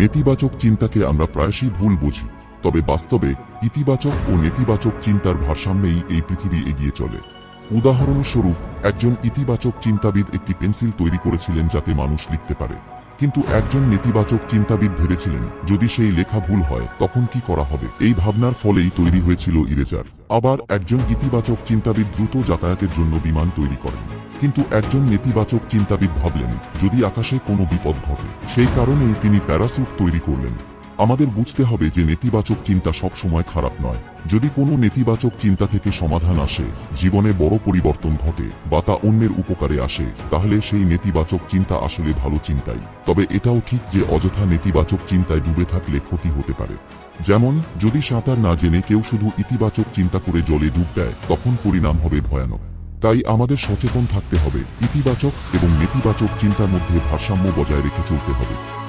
নেতিবাচক চিন্তাকে আমরা প্রায়শই ভুল বুঝি, তবে বাস্তবে ইতিবাচক ও নেতিবাচক চিন্তার ভারসাম্যেই এই পৃথিবী এগিয়ে চলে। উদাহরণস্বরূপ, একজন ইতিবাচক চিন্তাবিদ একটি পেন্সিল তৈরি করেছিলেন যাতে মানুষ লিখতে পারে। কিন্তু একজন নেতিবাচক চিন্তাবিদ ভেবেছিলেন, যদি সেই লেখা ভুল হয়, তখন কি করা হবে? এই ভাবনার ফলেই তৈরি হয়েছিল ইরেজার। আবার একজন ইতিবাচক চিন্তাবিদ দ্রুত যাতায়াতের জন্য বিমান তৈরি করেন। কিন্তু একজন নেতিবাচক চিন্তাবিদ ভাবলেন, যদি আকাশে কোনো বিপদ ঘটে, সেই কারণেই তিনি প্যারাসুট তৈরি করলেন। আমাদের বুঝতে হবে যে নেতিবাচক চিন্তা সব সময় খারাপ নয়। যদি কোনো নেতিবাচক চিন্তা থেকে সমাধান আসে, জীবনে বড় পরিবর্তন ঘটে বা তা অন্যের উপকারে আসে, তাহলে সেই নেতিবাচক চিন্তা আসলে ভালো চিন্তাই। তবে এটাও ঠিক যে অযথা নেতিবাচক চিন্তায় ডুবে থাকলে ক্ষতি হতে পারে। যেমন, যদি সাঁতার না জেনে কেউ শুধু ইতিবাচক চিন্তা করে জলে ডুব দেয়, তখন পরিণাম হবে ভয়ানক। তাই আমাদের সচেতন থাকতে হবে, ইতিবাচক এবং নেতিবাচক চিন্তার মধ্যে ভারসাম্য বজায় রেখে চলতে হবে।